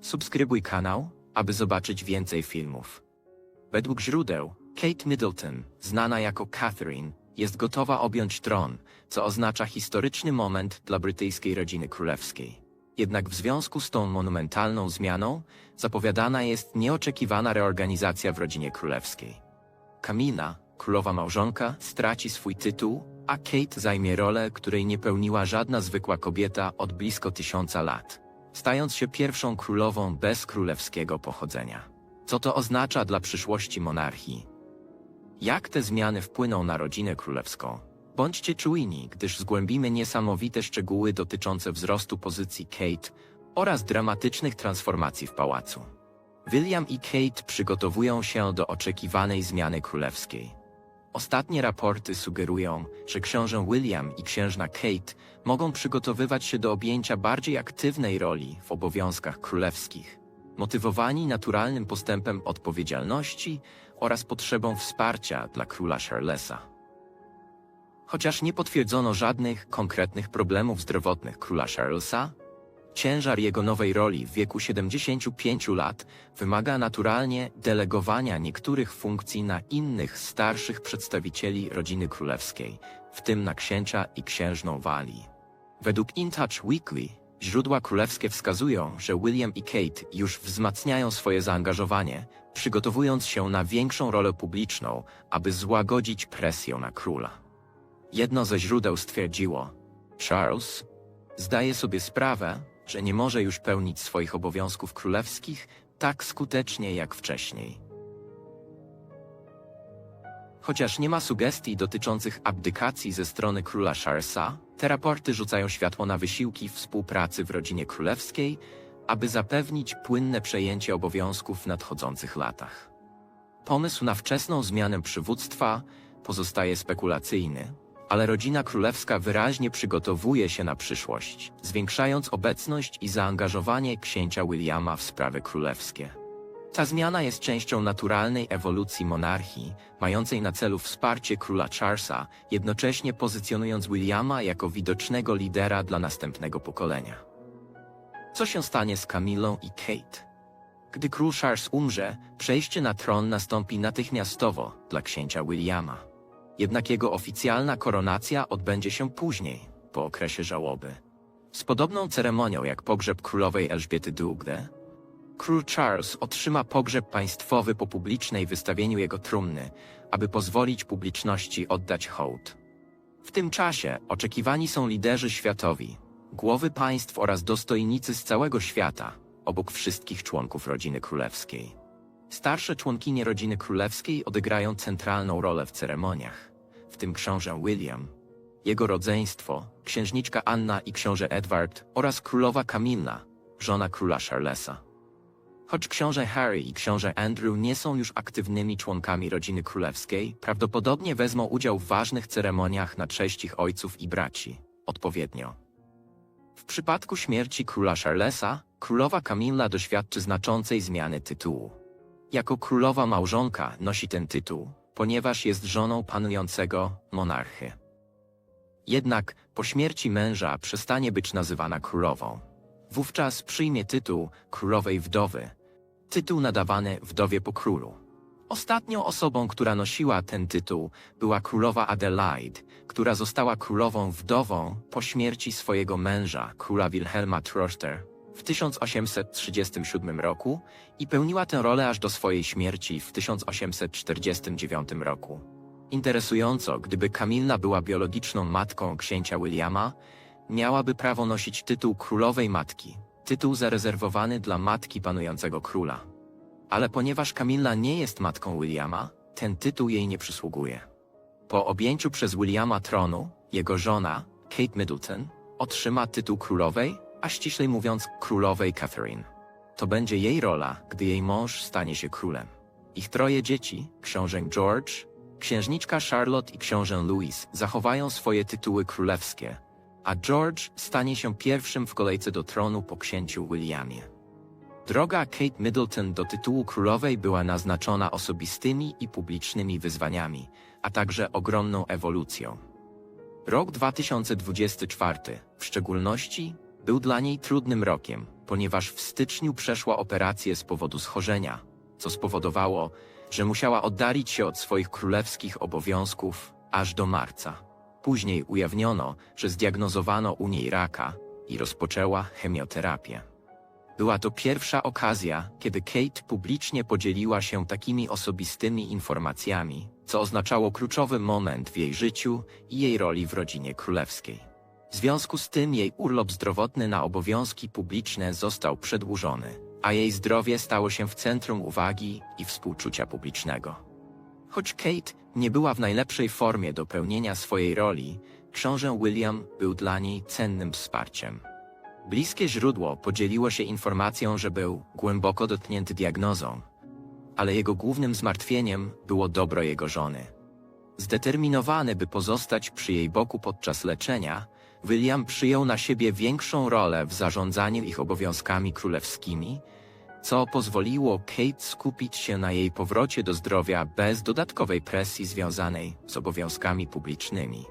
Subskrybuj kanał, aby zobaczyć więcej filmów. Według źródeł, Kate Middleton, znana jako Catherine, jest gotowa objąć tron, co oznacza historyczny moment dla brytyjskiej rodziny królewskiej. Jednak w związku z tą monumentalną zmianą zapowiadana jest nieoczekiwana reorganizacja w rodzinie królewskiej. Kamila, królowa małżonka, straci swój tytuł, a Kate zajmie rolę, której nie pełniła żadna zwykła kobieta od blisko tysiąca lat, stając się pierwszą królową bez królewskiego pochodzenia. Co to oznacza dla przyszłości monarchii? Jak te zmiany wpłyną na rodzinę królewską? Bądźcie czujni, gdyż zgłębimy niesamowite szczegóły dotyczące wzrostu pozycji Kate oraz dramatycznych transformacji w pałacu. William i Kate przygotowują się do oczekiwanej zmiany królewskiej. Ostatnie raporty sugerują, że książę William i księżna Kate mogą przygotowywać się do objęcia bardziej aktywnej roli w obowiązkach królewskich, motywowani naturalnym postępem odpowiedzialności oraz potrzebą wsparcia dla króla Charlesa. Chociaż nie potwierdzono żadnych konkretnych problemów zdrowotnych króla Charlesa, ciężar jego nowej roli w wieku 75 lat wymaga naturalnie delegowania niektórych funkcji na innych starszych przedstawicieli rodziny królewskiej, w tym na księcia i księżną Walii. Według InTouch Weekly źródła królewskie wskazują, że William i Kate już wzmacniają swoje zaangażowanie, przygotowując się na większą rolę publiczną, aby złagodzić presję na króla. Jedno ze źródeł stwierdziło, Charles zdaje sobie sprawę, że nie może już pełnić swoich obowiązków królewskich tak skutecznie jak wcześniej. Chociaż nie ma sugestii dotyczących abdykacji ze strony króla Charlesa, te raporty rzucają światło na wysiłki współpracy w rodzinie królewskiej, aby zapewnić płynne przejęcie obowiązków w nadchodzących latach. Pomysł na wczesną zmianę przywództwa pozostaje spekulacyjny, ale rodzina królewska wyraźnie przygotowuje się na przyszłość, zwiększając obecność i zaangażowanie księcia Williama w sprawy królewskie. Ta zmiana jest częścią naturalnej ewolucji monarchii, mającej na celu wsparcie króla Charlesa, jednocześnie pozycjonując Williama jako widocznego lidera dla następnego pokolenia. Co się stanie z Camillą i Kate? Gdy król Charles umrze, przejście na tron nastąpi natychmiastowo dla księcia Williama. Jednak jego oficjalna koronacja odbędzie się później, po okresie żałoby. Z podobną ceremonią jak pogrzeb królowej Elżbiety II, król Charles otrzyma pogrzeb państwowy po publicznej wystawieniu jego trumny, aby pozwolić publiczności oddać hołd. W tym czasie oczekiwani są liderzy światowi, głowy państw oraz dostojnicy z całego świata, obok wszystkich członków rodziny królewskiej. Starsze członkinie rodziny królewskiej odegrają centralną rolę w ceremoniach, w tym książę William, jego rodzeństwo, księżniczka Anna i książę Edward oraz królowa Camilla, żona króla Charlesa. Choć książę Harry i książę Andrew nie są już aktywnymi członkami rodziny królewskiej, prawdopodobnie wezmą udział w ważnych ceremoniach na cześć ich ojców i braci, odpowiednio. W przypadku śmierci króla Charlesa, królowa Camilla doświadczy znaczącej zmiany tytułu. Jako królowa małżonka nosi ten tytuł, ponieważ jest żoną panującego monarchy. Jednak po śmierci męża przestanie być nazywana królową. Wówczas przyjmie tytuł królowej wdowy, tytuł nadawany wdowie po królu. Ostatnią osobą, która nosiła ten tytuł, była królowa Adelaide, która została królową wdową po śmierci swojego męża, króla Wilhelma Troster, w 1837 roku i pełniła tę rolę aż do swojej śmierci w 1849 roku. Interesująco, gdyby Camilla była biologiczną matką księcia Williama, miałaby prawo nosić tytuł królowej matki, tytuł zarezerwowany dla matki panującego króla. Ale ponieważ Camilla nie jest matką Williama, ten tytuł jej nie przysługuje. Po objęciu przez Williama tronu, jego żona, Kate Middleton, otrzyma tytuł królowej, a ściślej mówiąc królowej Catherine. To będzie jej rola, gdy jej mąż stanie się królem. Ich troje dzieci, książę George, księżniczka Charlotte i książę Louis, zachowają swoje tytuły królewskie, a George stanie się pierwszym w kolejce do tronu po księciu Williamie. Droga Kate Middleton do tytułu królowej była naznaczona osobistymi i publicznymi wyzwaniami, a także ogromną ewolucją. Rok 2024, w szczególności, był dla niej trudnym rokiem, ponieważ w styczniu przeszła operację z powodu schorzenia, co spowodowało, że musiała oddalić się od swoich królewskich obowiązków aż do marca. Później ujawniono, że zdiagnozowano u niej raka i rozpoczęła chemioterapię. Była to pierwsza okazja, kiedy Kate publicznie podzieliła się takimi osobistymi informacjami, co oznaczało kluczowy moment w jej życiu i jej roli w rodzinie królewskiej. W związku z tym jej urlop zdrowotny na obowiązki publiczne został przedłużony, a jej zdrowie stało się w centrum uwagi i współczucia publicznego. Choć Kate nie była w najlepszej formie do pełnienia swojej roli, książę William był dla niej cennym wsparciem. Bliskie źródło podzieliło się informacją, że był głęboko dotknięty diagnozą, ale jego głównym zmartwieniem było dobro jego żony. Zdeterminowany, by pozostać przy jej boku podczas leczenia, William przyjął na siebie większą rolę w zarządzaniu ich obowiązkami królewskimi, co pozwoliło Kate skupić się na jej powrocie do zdrowia bez dodatkowej presji związanej z obowiązkami publicznymi.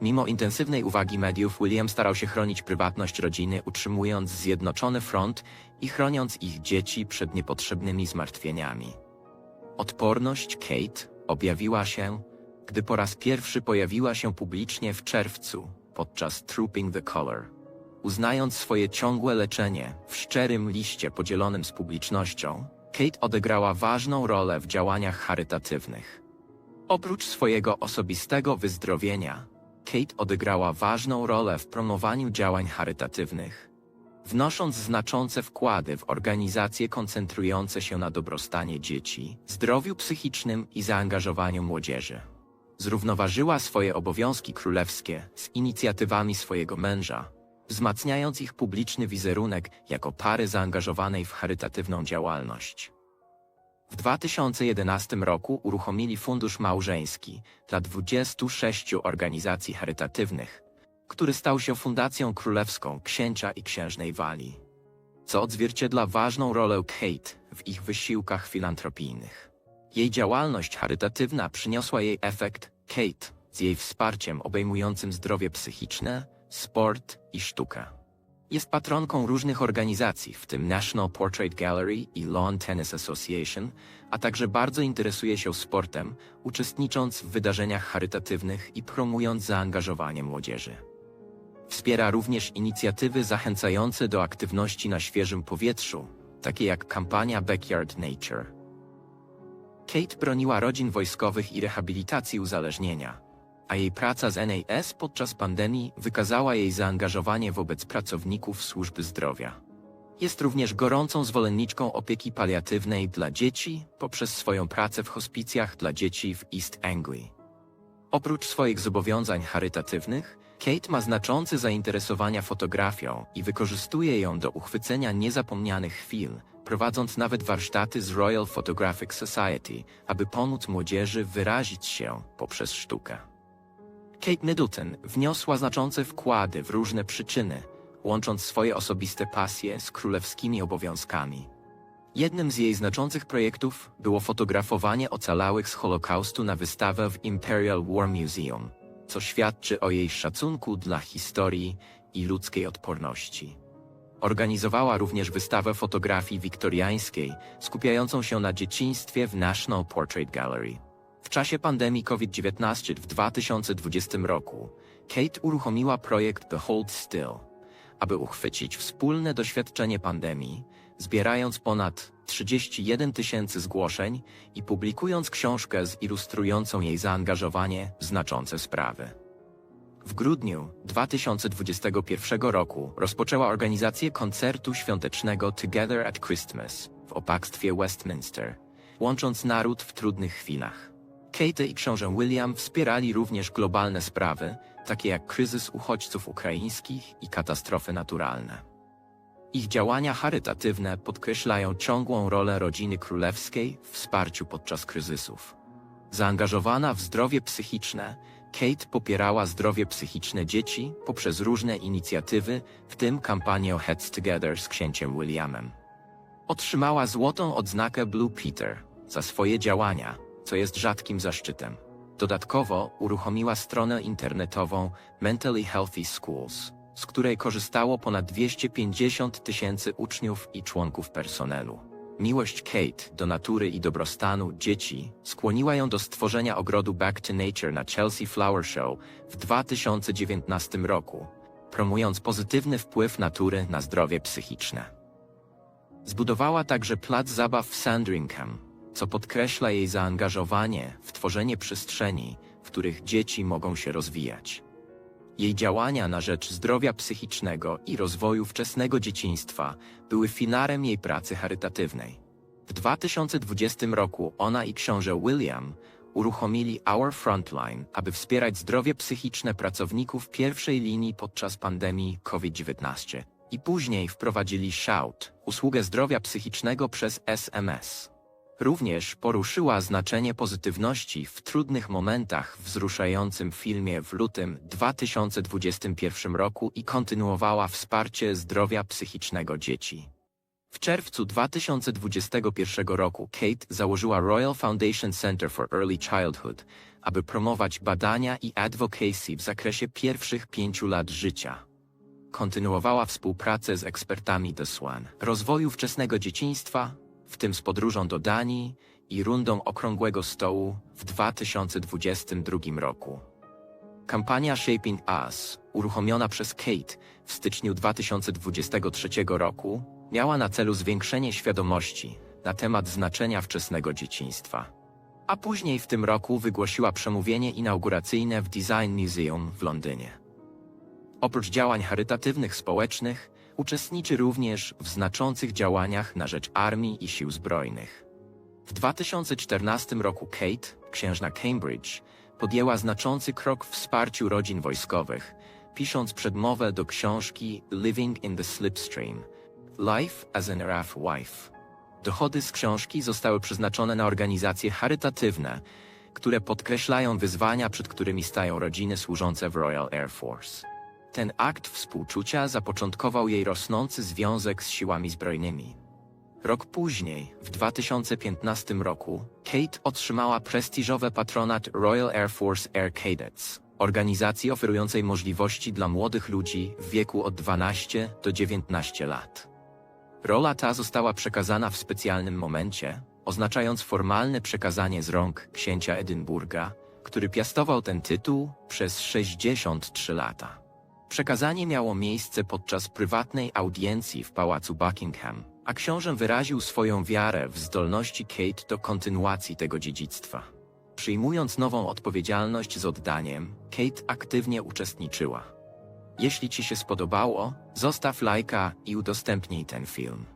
Mimo intensywnej uwagi mediów, William starał się chronić prywatność rodziny, utrzymując zjednoczony front i chroniąc ich dzieci przed niepotrzebnymi zmartwieniami. Odporność Kate objawiła się, gdy po raz pierwszy pojawiła się publicznie w czerwcu podczas Trooping the Color. Uznając swoje ciągłe leczenie w szczerym liście podzielonym z publicznością, Kate odegrała ważną rolę w działaniach charytatywnych. Oprócz swojego osobistego wyzdrowienia, Kate odegrała ważną rolę w promowaniu działań charytatywnych, wnosząc znaczące wkłady w organizacje koncentrujące się na dobrostanie dzieci, zdrowiu psychicznym i zaangażowaniu młodzieży. Zrównoważyła swoje obowiązki królewskie z inicjatywami swojego męża, wzmacniając ich publiczny wizerunek jako pary zaangażowanej w charytatywną działalność. W 2011 roku uruchomili Fundusz Małżeński dla 26 organizacji charytatywnych, który stał się Fundacją Królewską Księcia i Księżnej Walii, co odzwierciedla ważną rolę Kate w ich wysiłkach filantropijnych. Jej działalność charytatywna przyniosła jej efekt Kate z jej wsparciem obejmującym zdrowie psychiczne, sport i sztukę. Jest patronką różnych organizacji, w tym National Portrait Gallery i Lawn Tennis Association, a także bardzo interesuje się sportem, uczestnicząc w wydarzeniach charytatywnych i promując zaangażowanie młodzieży. Wspiera również inicjatywy zachęcające do aktywności na świeżym powietrzu, takie jak kampania Backyard Nature. Kate broniła rodzin wojskowych i rehabilitacji uzależnienia, a jej praca z NAS podczas pandemii wykazała jej zaangażowanie wobec pracowników służby zdrowia. Jest również gorącą zwolenniczką opieki paliatywnej dla dzieci poprzez swoją pracę w hospicjach dla dzieci w East Anglia. Oprócz swoich zobowiązań charytatywnych, Kate ma znaczące zainteresowania fotografią i wykorzystuje ją do uchwycenia niezapomnianych chwil, prowadząc nawet warsztaty z Royal Photographic Society, aby pomóc młodzieży wyrazić się poprzez sztukę. Kate Middleton wniosła znaczące wkłady w różne przyczyny, łącząc swoje osobiste pasje z królewskimi obowiązkami. Jednym z jej znaczących projektów było fotografowanie ocalałych z Holokaustu na wystawę w Imperial War Museum, co świadczy o jej szacunku dla historii i ludzkiej odporności. Organizowała również wystawę fotografii wiktoriańskiej, skupiającą się na dzieciństwie w National Portrait Gallery. W czasie pandemii COVID-19 w 2020 roku Kate uruchomiła projekt Behold Still, aby uchwycić wspólne doświadczenie pandemii, zbierając ponad 31 tysięcy zgłoszeń i publikując książkę zilustrującą jej zaangażowanie w znaczące sprawy. W grudniu 2021 roku rozpoczęła organizację koncertu świątecznego Together at Christmas w opactwie Westminster, łącząc naród w trudnych chwilach. Kate i książę William wspierali również globalne sprawy, takie jak kryzys uchodźców ukraińskich i katastrofy naturalne. Ich działania charytatywne podkreślają ciągłą rolę rodziny królewskiej w wsparciu podczas kryzysów. Zaangażowana w zdrowie psychiczne, Kate popierała zdrowie psychiczne dzieci poprzez różne inicjatywy, w tym kampanię Heads Together z księciem Williamem. Otrzymała złotą odznakę Blue Peter za swoje działania, co jest rzadkim zaszczytem. Dodatkowo uruchomiła stronę internetową Mentally Healthy Schools, z której korzystało ponad 250 tysięcy uczniów i członków personelu. Miłość Kate do natury i dobrostanu dzieci skłoniła ją do stworzenia ogrodu Back to Nature na Chelsea Flower Show w 2019 roku, promując pozytywny wpływ natury na zdrowie psychiczne. Zbudowała także plac zabaw w Sandringham, co podkreśla jej zaangażowanie w tworzenie przestrzeni, w których dzieci mogą się rozwijać. Jej działania na rzecz zdrowia psychicznego i rozwoju wczesnego dzieciństwa były filarem jej pracy charytatywnej. W 2020 roku ona i książę William uruchomili Our Frontline, aby wspierać zdrowie psychiczne pracowników pierwszej linii podczas pandemii COVID-19. I później wprowadzili Shout, usługę zdrowia psychicznego przez SMS. Również poruszyła znaczenie pozytywności w trudnych momentach w wzruszającym filmie w lutym 2021 roku i kontynuowała wsparcie zdrowia psychicznego dzieci. W czerwcu 2021 roku Kate założyła Royal Foundation Center for Early Childhood, aby promować badania i advocacy w zakresie pierwszych pięciu lat życia. Kontynuowała współpracę z ekspertami The Swan, rozwoju wczesnego dzieciństwa, w tym z podróżą do Danii i rundą okrągłego stołu w 2022 roku. Kampania Shaping Us, uruchomiona przez Kate w styczniu 2023 roku, miała na celu zwiększenie świadomości na temat znaczenia wczesnego dzieciństwa. A później w tym roku wygłosiła przemówienie inauguracyjne w Design Museum w Londynie. Oprócz działań charytatywnych społecznych, uczestniczy również w znaczących działaniach na rzecz armii i sił zbrojnych. W 2014 roku Kate, księżna Cambridge, podjęła znaczący krok w wsparciu rodzin wojskowych, pisząc przedmowę do książki Living in the Slipstream – Life as an RAF Wife. Dochody z książki zostały przeznaczone na organizacje charytatywne, które podkreślają wyzwania, przed którymi stają rodziny służące w Royal Air Force. Ten akt współczucia zapoczątkował jej rosnący związek z siłami zbrojnymi. Rok później, w 2015 roku, Kate otrzymała prestiżowe patronat Royal Air Force Air Cadets, organizacji oferującej możliwości dla młodych ludzi w wieku od 12 do 19 lat. Rola ta została przekazana w specjalnym momencie, oznaczając formalne przekazanie z rąk księcia Edynburga, który piastował ten tytuł przez 63 lata. Przekazanie miało miejsce podczas prywatnej audiencji w pałacu Buckingham, a książę wyraził swoją wiarę w zdolności Kate do kontynuacji tego dziedzictwa. Przyjmując nową odpowiedzialność z oddaniem, Kate aktywnie uczestniczyła. Jeśli Ci się spodobało, zostaw lajka i udostępnij ten film.